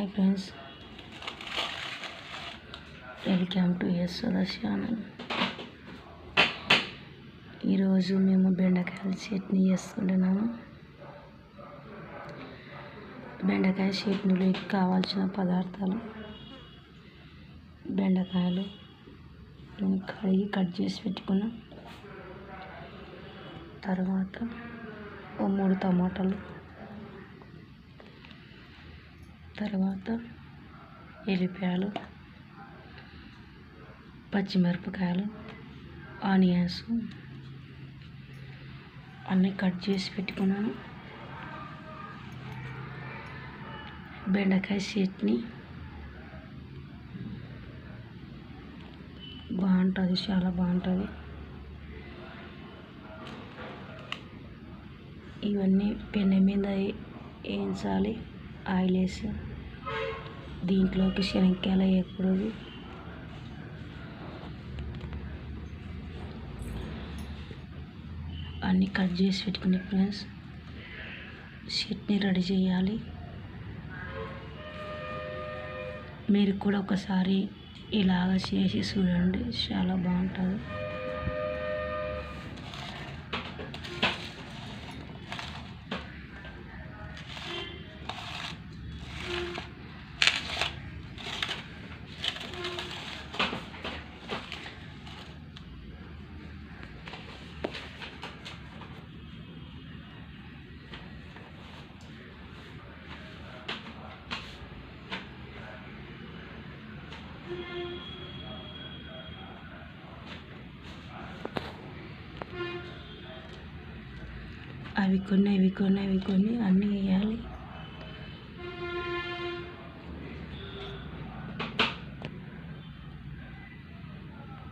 Hi friends. Welcome to Yashoda ఈరోజు మేము బెండకాయల చట్నీ చేసుకుంటున్నాము బెండకాయ చట్నీలోకి కావాల్సిన పదార్థాలు? బెండకాయలు. కడిగి కట్ చేసి పెట్టుకున్నాం. తర్వాత ఓ మూడు టమాటాలు. తర్వాత ఎల్లిపాయలు పచ్చిమిరపకాయలు ఆనియన్స్ అన్నీ కట్ చేసి పెట్టుకున్నాను. బెండకాయ చట్నీ బాగుంటుంది చాలా బాగుంటుంది. ఇవన్నీ పెన్నె మీద వేయించాలి ఆయిల్ వేసి దీంట్లోకి శనక్కాయలు వేయకూడదు అన్నీ కట్ చేసి పెట్టుకునే ఫ్రెండ్స్ చట్నీ రెడీ చేయాలి. మీరు కూడా ఒకసారి ఇలాగ చేసి చూడండి చాలా బాగుంటుంది. అవి కొన్ని ఇవి కొన్ని అవి కొన్ని అన్నీ